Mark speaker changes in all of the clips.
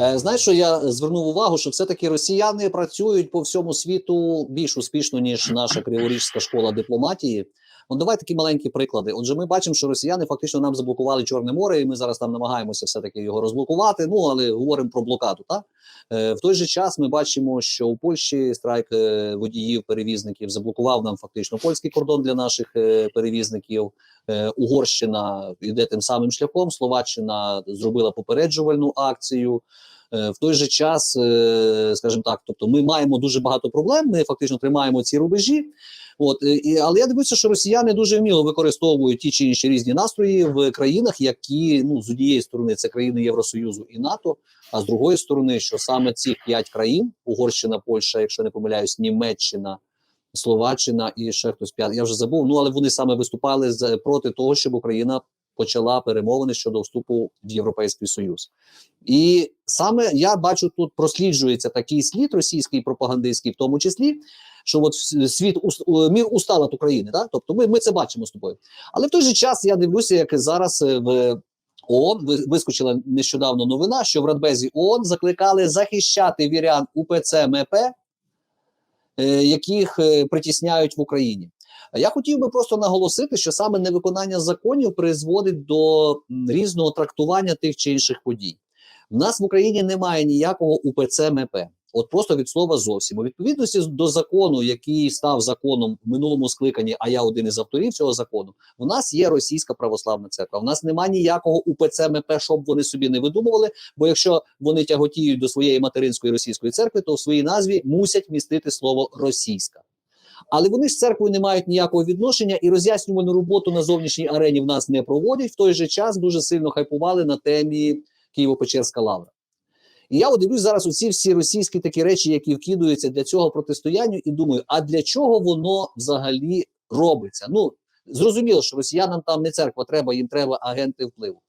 Speaker 1: Е, Знаєш, що я звернув увагу, що все-таки росіяни працюють по всьому світу більш успішно, ніж наша Криворізька школа дипломатії. Ну, давай такі маленькі приклади. Отже, ми бачимо, що росіяни фактично нам заблокували Чорне море, і ми зараз там намагаємося все-таки його розблокувати. Ну, але говоримо про блокаду. Так? Е, в той же час ми бачимо, що у Польщі страйк е, водіїв, перевізників заблокував нам фактично польський кордон для наших е, перевізників. Е, Угорщина йде тим самим шляхом. Словаччина зробила попереджувальну акцію. Е, В той же час, е, скажімо так, тобто ми маємо дуже багато проблем. Ми фактично тримаємо ці рубежі. От і але я дивлюся, що росіяни дуже вміло використовують ті чи інші різні настрої в країнах, які ну з однієї сторони це країни Євросоюзу і НАТО, а з другої сторони, що саме ці п'ять країн Угорщина, Польща, якщо не помиляюсь, Німеччина. Словаччина і ще хтось п'ятий, я вже забув. Ну але вони саме виступали з проти того, щоб Україна почала перемовини щодо вступу в Європейський Союз. І саме я бачу тут просліджується такий слід російський пропагандистський, в тому числі, що от світ мір устав від України. Так? Тобто ми, ми це бачимо з тобою. Але в той же час я дивлюся, як зараз е, в ООН вискочила нещодавно новина, що в Радбезі ООН закликали захищати вірян УПЦ е, яких е, притісняють в Україні. Я хотів би просто наголосити, що саме невиконання законів призводить до різного трактування тих чи інших подій. В нас в Україні немає ніякого УПЦ МП. От просто від слова зовсім у відповідності до закону, який став законом в минулому скликанні, а я один із авторів цього закону. У нас є російська православна церква. У нас немає ніякого УПЦ МП, щоб вони собі не видумували. Бо якщо вони тяготіють до своєї материнської російської церкви, то в своїй назві мусять містити слово російська. Але вони з церквою не мають ніякого відношення і роз'яснювальну роботу на зовнішній арені в нас не проводять. В той же час дуже сильно хайпували на темі Києво-Печерська лавра. І я от дивлюсь зараз оці всі російські такі речі, які вкидуються для цього протистояння, і думаю, а для чого воно взагалі робиться? Ну зрозуміло, що росіянам там не церква треба, їм треба агенти впливу.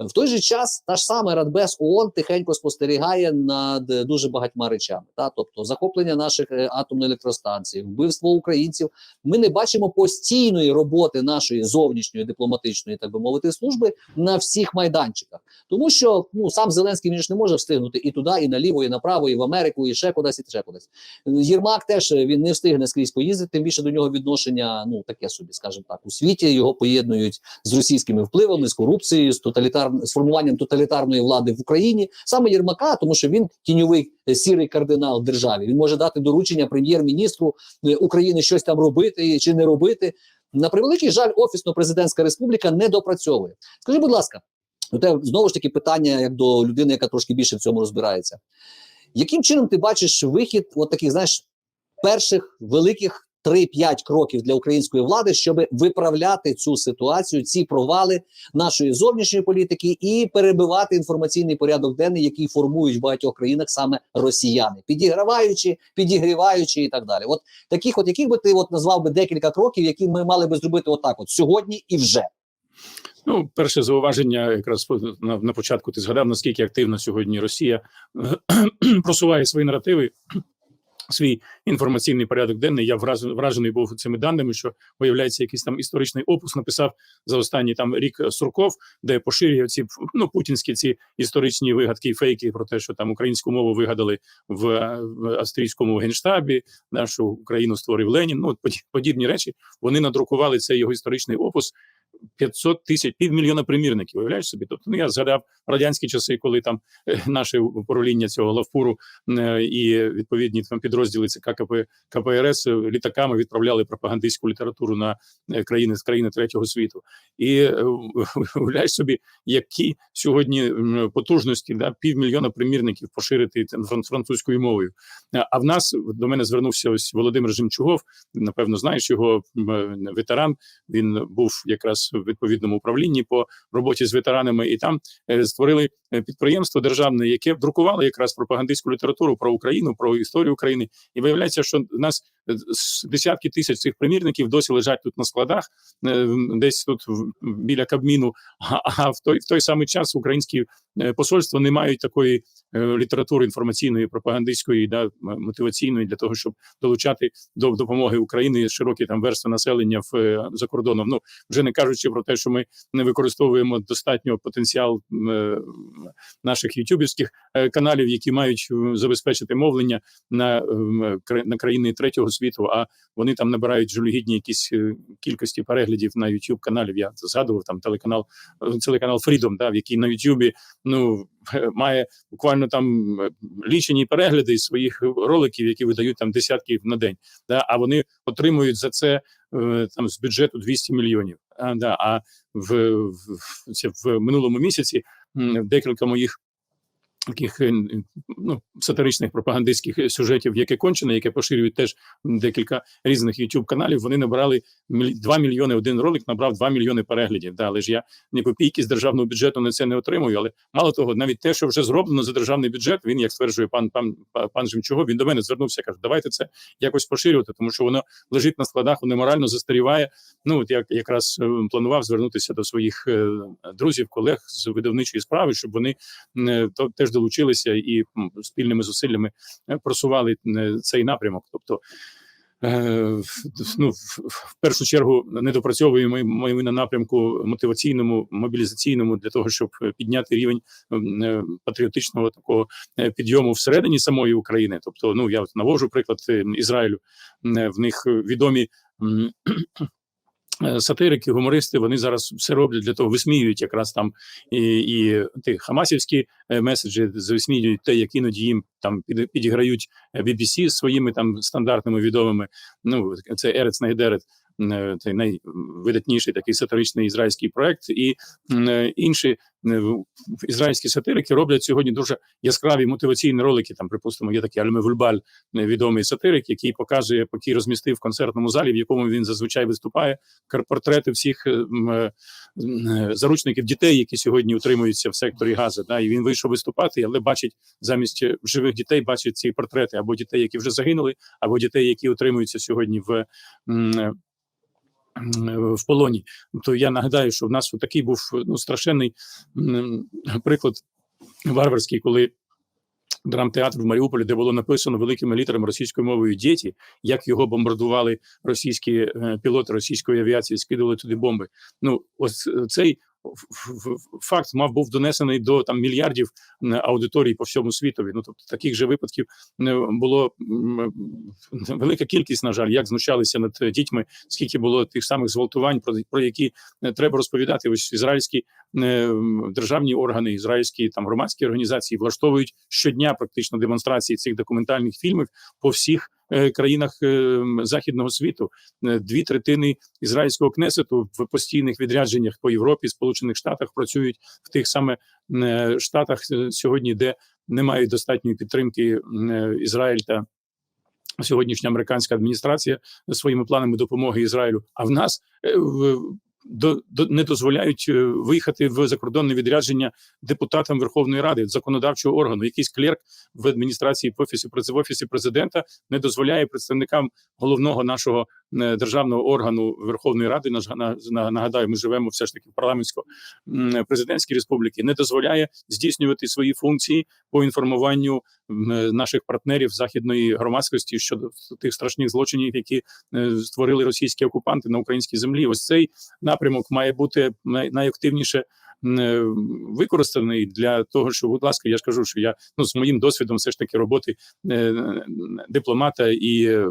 Speaker 1: В той же час та ж сама Радбез ООН тихенько спостерігає над е, дуже багатьма речами. Та? Тобто захоплення наших е, атомних електростанцій, вбивство українців. Ми не бачимо постійної роботи нашої зовнішньої дипломатичної, так би мовити, служби на всіх майданчиках. Тому що ну сам Зеленський він ж не може встигнути і туди, і наліво, і направо, і в Америку, і ще кудись, і ще кудись. Єрмак теж е, він не встигне скрізь поїздити. Тим більше до нього відношення, ну таке собі, скажімо так, у світі його поєднують з російськими впливами, з корупцією, з тоталітар... з формуванням тоталітарної влади в Україні. Саме Єрмака, тому що він тіньовий е, сірий кардинал державі. Він може дати доручення прем'єр-міністру е, України щось там робити чи не робити. На превеликий жаль, офісно-президентська республіка не допрацьовує. Скажи, будь ласка, тебе знову ж таки питання як до людини, яка трошки більше в цьому розбирається. Яким чином ти бачиш вихід от таких, знаєш, перших великих 3-5 кроків для української влади, щоб виправляти цю ситуацію, ці провали нашої зовнішньої політики і перебивати інформаційний порядок денний, який формують в багатьох країнах саме росіяни, підіграваючи, підігріваючи і так далі. От таких, от яких би ти от назвав би декілька кроків, які ми мали би зробити отак, от сьогодні і вже.
Speaker 2: Ну, перше зауваження, якраз на, на початку ти згадав, наскільки активно сьогодні Росія просуває свої наративи, свій інформаційний порядок денний. Я враз, вражений був цими даними, що виявляється, якийсь там історичний опус написав за останній там рік Сурков, де поширює ці ну путінські ці історичні вигадки фейки про те, що там українську мову вигадали в, в австрійському генштабі, нашу Україну створив Ленін. Ну от подібні речі. Вони надрукували цей його історичний опус. 500 тисяч півмільйона примірників. Уявляєш собі? Тобто, ну я згадав радянські часи, коли там е, наше управління цього лавпуру е, і відповідні там підрозділи ЦК КП, КПРС літаками відправляли пропагандистську літературу на е, країни з країни третього світу. І уявляєш собі, які сьогодні потужності да, півмільйона примірників поширити там, французькою мовою. А в нас до мене звернувся ось Володимир Жемчугов. Напевно, знаєш його ветеран. Він був якраз в відповідному управлінні по роботі з ветеранами, і там е, створили підприємство державне, яке друкувало якраз пропагандистську літературу про Україну, про історію України. І виявляється, що у нас е, десятки тисяч цих примірників досі лежать тут на складах, е, десь тут біля Кабміну. А, в той в той самий час українські е, посольства не мають такої е, літератури інформаційної, пропагандистської, да мотиваційної для того, щоб долучати до допомоги України широкі там верстви населення в е, за кордоном. Ну вже не кажучи про те, що ми не використовуємо достатньо потенціал е, наших ютубівських е, каналів, які мають е, забезпечити мовлення на, ем, на країни третього світу. А вони там набирають жалюгідні якісь е, кількості переглядів на youtube каналів. Я згадував там телеканал, е, телеканал Freedom, да, в який на Ютубі ну має буквально там е, лічені перегляди своїх роликів, які видають там десятків на день. Да, а вони отримують за це е, там з бюджету 200 мільйонів. А, да, а в, в, в минулому місяці декілька моїх таких е, ну, сатиричних пропагандистських е, сюжетів, яке кончене, яке поширюють теж декілька різних youtube каналів. Вони набрали міль- 2 мільйони. Один ролик набрав 2 мільйони переглядів. Да, але ж я ні копійки з державного бюджету на це не отримую. Але мало того, навіть те, що вже зроблено за державний бюджет, він як стверджує пан пан пан Жемчугов, він до мене звернувся. каже, давайте це якось поширювати, тому що воно лежить на складах, воно морально застаріває. Ну от як якраз е, планував звернутися до своїх друзів, колег з видавничої справи, щоб вони то теж долучилися і спільними зусиллями е, просували е, цей напрямок. Тобто. е, Ну, в першу чергу недопрацьовуємо ми, на напрямку мотиваційному, мобілізаційному для того, щоб підняти рівень патріотичного такого підйому всередині самої України. Тобто, ну я от навожу приклад Ізраїлю. В них відомі сатирики, гумористи. Вони зараз все роблять для того, висміюють якраз там і, і ті хамасівські е, меседжі, висміюють те, як іноді їм там під- підіграють е, BBC своїми там стандартними відомими. Ну це Ерец Найдерет. Е, Цей найвидатніший такий сатиричний ізраїльський проект, і е, інші е, ізраїльські сатирики роблять сьогодні дуже яскраві мотиваційні ролики. Там, припустимо, є такий Альме Вульбаль, відомий сатирик, який показує, поки розмістив в концертному залі, в якому він зазвичай виступає, портрети всіх заручників дітей, які сьогодні утримуються в секторі Гази. Да, і він вийшов виступати, але бачить замість живих дітей, бачить ці портрети або дітей, які вже загинули, або дітей, які утримуються сьогодні в. В полоні, то я нагадаю, що в нас такий був ну страшенний приклад варварський, коли драмтеатр в Маріуполі, де було написано великими літерами російською мовою діти, як його бомбардували російські е, пілоти російської авіації, скидували туди бомби. Ну, ось е, цей факт мав був донесений до там мільярдів аудиторій по всьому світові. Ну тобто таких же випадків було велика кількість, на жаль, як знущалися над дітьми, скільки було тих самих зґвалтувань, про, про які е, треба розповідати. Ось ізраїльські державні органи, ізраїльські там громадські організації влаштовують щодня практично демонстрації цих документальних фільмів по всіх країнах е, західного світу. Е, Дві третини ізраїльського кнесету в постійних відрядженнях по Європі, Сполучених Штатах працюють в тих саме е, штатах е, сьогодні, де немає достатньої підтримки е, Ізраїль та сьогоднішня американська адміністрація своїми планами допомоги Ізраїлю. А в нас е, до, до не дозволяють е, виїхати в закордонне відрядження депутатам Верховної Ради законодавчого органу. Якийсь клерк в адміністрації в офісі в офісі президента не дозволяє представникам головного нашого державного органу Верховної Ради. нагадаю, ми живемо все ж таки в парламентсько президентській республіки, не дозволяє здійснювати свої функції по інформуванню е, наших партнерів західної громадськості щодо тих страшних злочинів, які е, створили російські окупанти на українській землі. Ось цей напрямок має бути най- найактивніше е, використаний для того, що, будь ласка, я ж кажу, що я ну з моїм досвідом, все ж таки роботи е, дипломата і. е, е,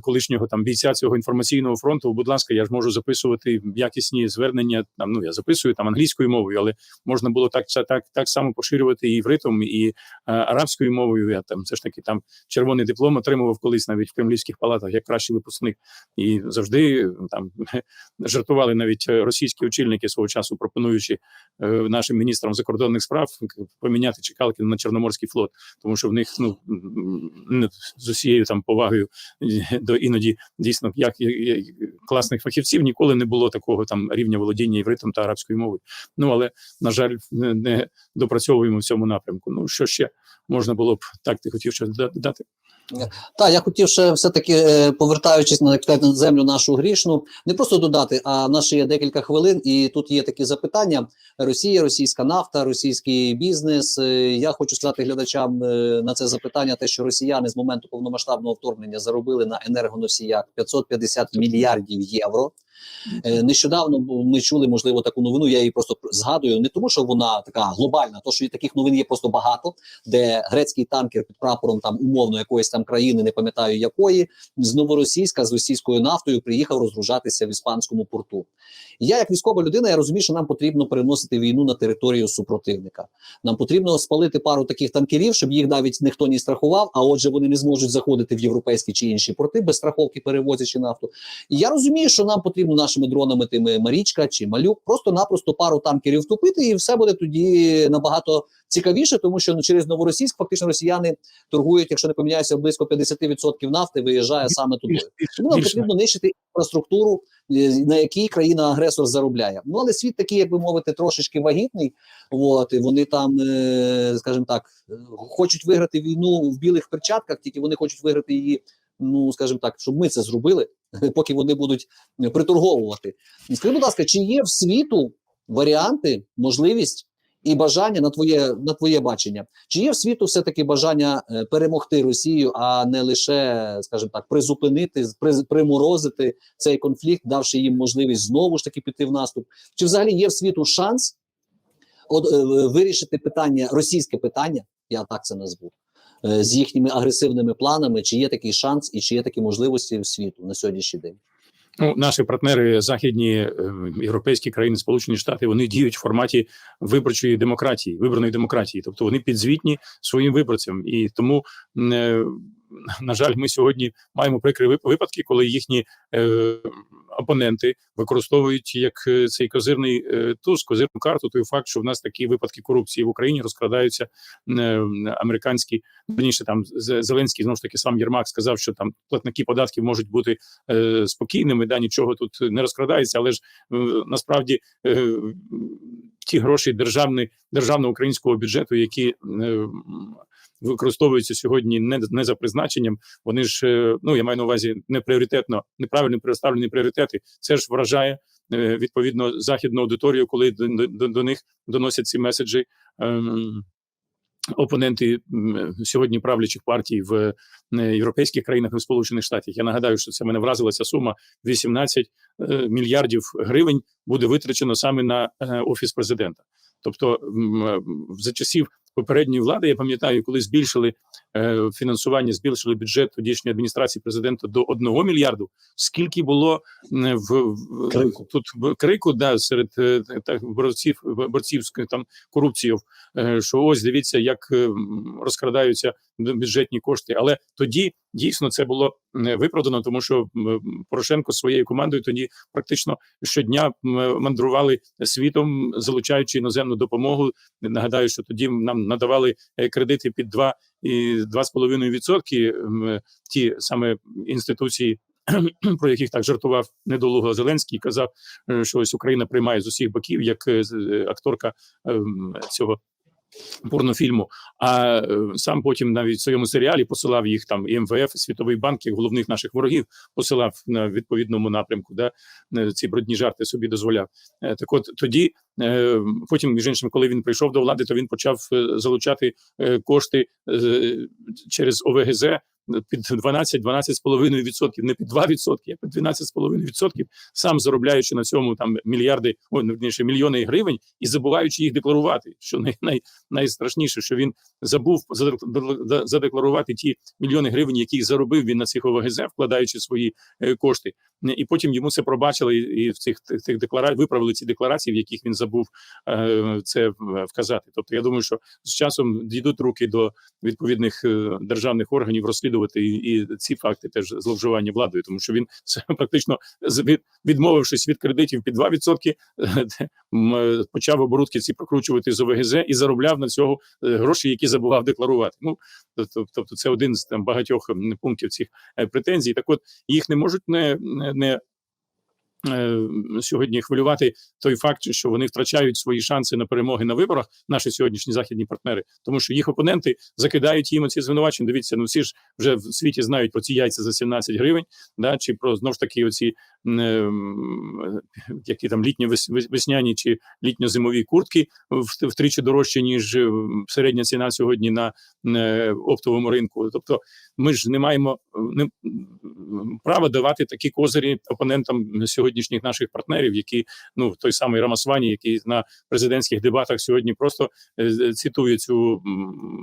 Speaker 2: Колишнього там бійця цього інформаційного фронту, будь ласка, я ж можу записувати якісні звернення. Там ну я записую там англійською мовою, але можна було так так, так само поширювати і івритом, і е, арабською мовою. Я там все ж таки там червоний диплом отримував колись навіть в кремлівських палатах як кращий випускник, і завжди там жартували навіть е, російські очільники свого часу, пропонуючи е, нашим міністрам закордонних справ поміняти чекалки на Чорноморський флот, тому що в них ну з усією там повагою е, до іноді дійсно як класних фахівців ніколи не було такого там рівня володіння євритом та арабською мовою. Ну але на жаль, не допрацьовуємо в цьому напрямку. Ну що ще можна було б так? Ти хотів щось додати?
Speaker 1: Так, я хотів ще все-таки, е, повертаючись на, на землю нашу грішну, не просто додати, а в нас ще є декілька хвилин, і тут є такі запитання: Росія, російська нафта, російський бізнес. Е, Я хочу сказати глядачам е, на це запитання, те, що росіяни з моменту повномасштабного вторгнення заробили на енергоносіях 550 мільярдів євро. Е, Нещодавно ми чули, можливо, таку новину. Я її просто згадую, не тому, що вона така глобальна, то що таких новин є просто багато, де грецький танкер під прапором там умовно якоїсь там країни, не пам'ятаю якої, з новоросійська з російською нафтою приїхав розгружатися в іспанському порту. Я, як військова людина, я розумію, що нам потрібно переносити війну на територію супротивника. Нам потрібно спалити пару таких танкерів, щоб їх навіть ніхто не страхував. А отже, вони не зможуть заходити в європейські чи інші порти без страховки, перевозячи нафту. І я розумію, що нам потрібно нашими дронами, тими Марічка чи Малюк, просто-напросто пару танкерів втопити, і все буде тоді набагато цікавіше, тому що ну, через новоросійськ фактично росіяни торгують, якщо не поміняюся, близько 50% нафти виїжджає саме туди. Тому нам потрібно нищити інфраструктуру, е, на якій країна-агресор заробляє. Ну але світ такий, як би мовити, трошечки вагітний. От і вони там, е, скажімо так, е, хочуть виграти війну в білих перчатках, тільки вони хочуть виграти її. Ну, скажімо так, щоб ми це зробили, поки вони будуть приторговувати. Скажи, будь ласка, чи є в світу варіанти, можливість і бажання на твоє на твоє бачення? Чи є в світу все таки бажання е, перемогти Росію, а не лише, скажімо так, призупинити, приморозити цей конфлікт, давши їм можливість знову ж таки піти в наступ? Чи взагалі є в світу шанс от, е, вирішити питання, російське питання, я так це назву, з їхніми агресивними планами? Чи є такий шанс і чи є такі можливості в світу на сьогоднішній день?
Speaker 2: Ну, наші партнери, західні е, європейські країни, Сполучені Штати, вони діють в форматі виборчої демократії, виборної демократії, тобто вони підзвітні своїм виборцям, і тому, е, на жаль, ми сьогодні маємо прикрі випадки, коли їхні е, опоненти використовують як е, цей козирний е, туз, козирну карту. Той факт, що в нас такі випадки корупції в Україні розкрадаються е, американські Раніше там Зеленський знову ж таки сам Єрмак сказав, що там платники податків можуть бути е, спокійними, да нічого тут не розкрадається, але ж е, насправді е, ті гроші державний державного українського бюджету, які е, використовуються сьогодні не, не за призначенням, вони ж е, ну я маю на увазі не пріоритетно, неправильно представлені пріоритети. Це ж вражає е, відповідно західну аудиторію, коли до, до, до них доносять ці меседжі. Ем, опоненти сьогодні правлячих партій в європейських країнах і в Сполучених Штатах. Я нагадаю, що це мене вразила ця сума 18 е, мільярдів гривень буде витрачено саме на е, офіс президента. Тобто, за часів попередньої влади, я пам'ятаю, коли збільшили е, фінансування, збільшили бюджет тодішньої адміністрації президента до 1 мільярду. Скільки було в, в
Speaker 1: Крику.
Speaker 2: тут крику, да, серед е, так борців борців там корупцією, е, що ось дивіться, як розкрадаються бюджетні кошти. Але тоді дійсно це було виправдано, тому що Порошенко своєю командою тоді практично щодня мандрували світом, залучаючи іноземну допомогу. Нагадаю, що тоді нам надавали е, кредити під 2 і 2,5 відсотки. м, Ті саме інституції. Про яких так жартував недолуго Зеленський, казав, е, що ось Україна приймає з усіх боків, як е, акторка ем, цього порнофільму. А е, сам потім навіть в своєму серіалі посилав їх там і МВФ, і Світовий банк, як головних наших ворогів, посилав на відповідному напрямку. Да? е, Ці брудні жарти собі дозволяв. Е, Так от тоді, потім, між іншим, коли він прийшов до влади, то він почав залучати кошти через ОВГЗ. Під 12 12,5 відсотків, не під 2 відсотки, а під 12,5 відсотків, сам заробляючи на цьому там мільярди, ой, ну, вірніше, мільйони гривень і забуваючи їх декларувати. Що най, най, найстрашніше, що він забув задек- задекларувати ті мільйони гривень, які заробив він на цих ОВГЗ, вкладаючи свої е, кошти. І потім йому це пробачили і в цих тих, тих деклара... виправили ці декларації, в яких він забув е, це вказати. Тобто, я думаю, що з часом дійдуть руки до відповідних е, державних органів розслідувати і, і ці факти теж зловживання владою, тому що він практично від, відмовившись від кредитів під 2%, е, м, е, почав оборудки ці прокручувати з ОВГЗ і заробляв на цього е, гроші, які забував декларувати. Ну тобто, це один з там багатьох пунктів цих е, претензій. Так, от їх не можуть не, не, сьогодні хвилювати той факт, що вони втрачають свої шанси на перемоги на виборах, наші сьогоднішні західні партнери, тому що їх опоненти закидають їм ці звинувачення. Дивіться, ну всі ж вже в світі знають про ці яйця за 17 гривень, да чи про знов ж таки оці які там літньо весняні чи літньо-зимові куртки втричі дорожче, ніж е, середня ціна сьогодні на е, оптовому ринку. Тобто, ми ж не маємо е, не, права давати такі козирі опонентам сьогоднішніх наших партнерів, які ну той самий Рамасвані, який на президентських дебатах сьогодні просто е, цитує цю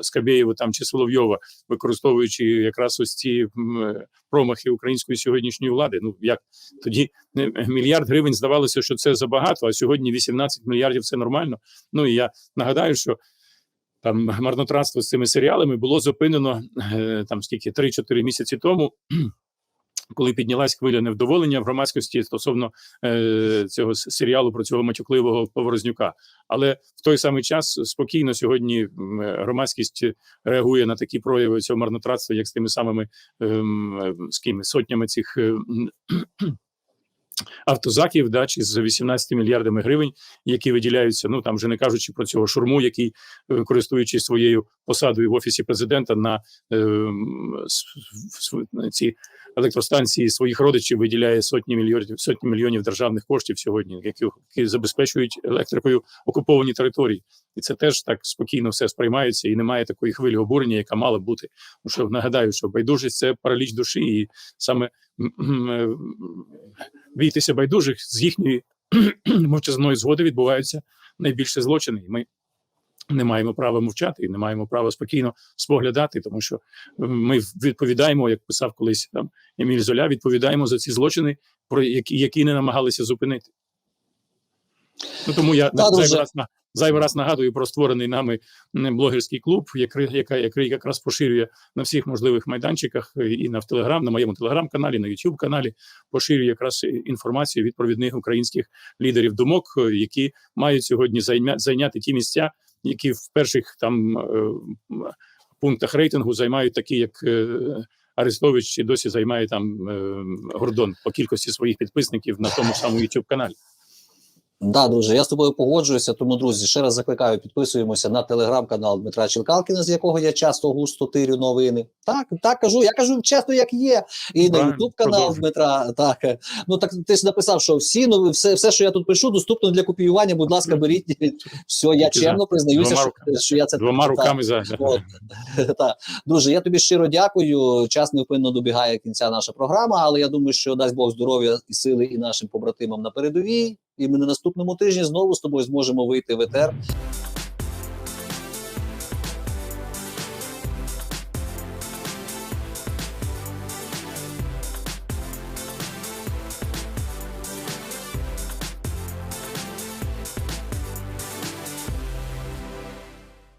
Speaker 2: Скабєєву там чи Соловйова, використовуючи якраз ось ці е, промахи української сьогоднішньої влади. Ну як тоді е, мільярд гривень здавалося, що це забагато, а сьогодні 18 мільярдів це нормально. Ну і я нагадаю, що. Там марнотратство з цими серіалами було зупинено е, там скільки 3-4 місяці тому, коли піднялась хвиля невдоволення в громадськості стосовно е, цього серіалу про цього матюкливого поворознюка. Але в той самий час спокійно сьогодні е, громадськість реагує на такі прояви цього марнотратства, як з тими самими ем, е, з ким сотнями цих. е, Автозаків, да, чи з 18 мільярдами гривень, які виділяються. Ну там вже не кажучи про цього шурму, який е, користуючись своєю посадою в офісі президента на на ці електростанції своїх родичів виділяє сотні мільйонів сотні мільйонів державних коштів сьогодні, які, які забезпечують електрикою окуповані території, і це теж так спокійно все сприймається, і немає такої хвилі обурення, яка мала б бути. Тому що нагадаю, що байдужість це параліч душі, і саме е, бійтеся байдужих з їхньої мовчазної згоди відбуваються найбільше злочини. І ми не маємо права мовчати і не маємо права спокійно споглядати, тому що е, ми відповідаємо, як писав колись там Еміль Золя, відповідаємо за ці злочини, про які, які не намагалися зупинити. Ну тому я
Speaker 1: дуже.
Speaker 2: зайвий раз на зайвий раз нагадую про створений нами блогерський клуб, який, якраз поширює на всіх можливих майданчиках е, і на в Телеграм, на моєму телеграм-каналі, на youtube каналі поширює якраз е, інформацію від провідних українських лідерів думок, е, які мають сьогодні зайня, зайняти ті місця, які в перших там пунктах рейтингу займають такі, як Арестович, чи досі займає там е, Гордон по кількості своїх підписників на тому самому youtube каналі.
Speaker 1: Да, друже, я з тобою погоджуюся. Тому, друзі, ще раз закликаю, підписуємося на телеграм-канал Дмитра Чілкалкіна, з якого я часто густо тирю новини. Так, так кажу. Я кажу чесно, як є. І на Ютуб канал. Дмитра. Так ну так ти ж написав, що всі ну все, все, що я тут пишу, доступно для копіювання. Будь ласка, беріть. Все, я чемно признаюся, що, що я це
Speaker 2: Двома руками за.
Speaker 1: Так. Друже, я тобі щиро дякую. Час невпинно добігає кінця наша програма, але я думаю, що дасть Бог здоров'я і сили і нашим побратимам на передовій. І ми на наступному тижні знову з тобою зможемо вийти в етер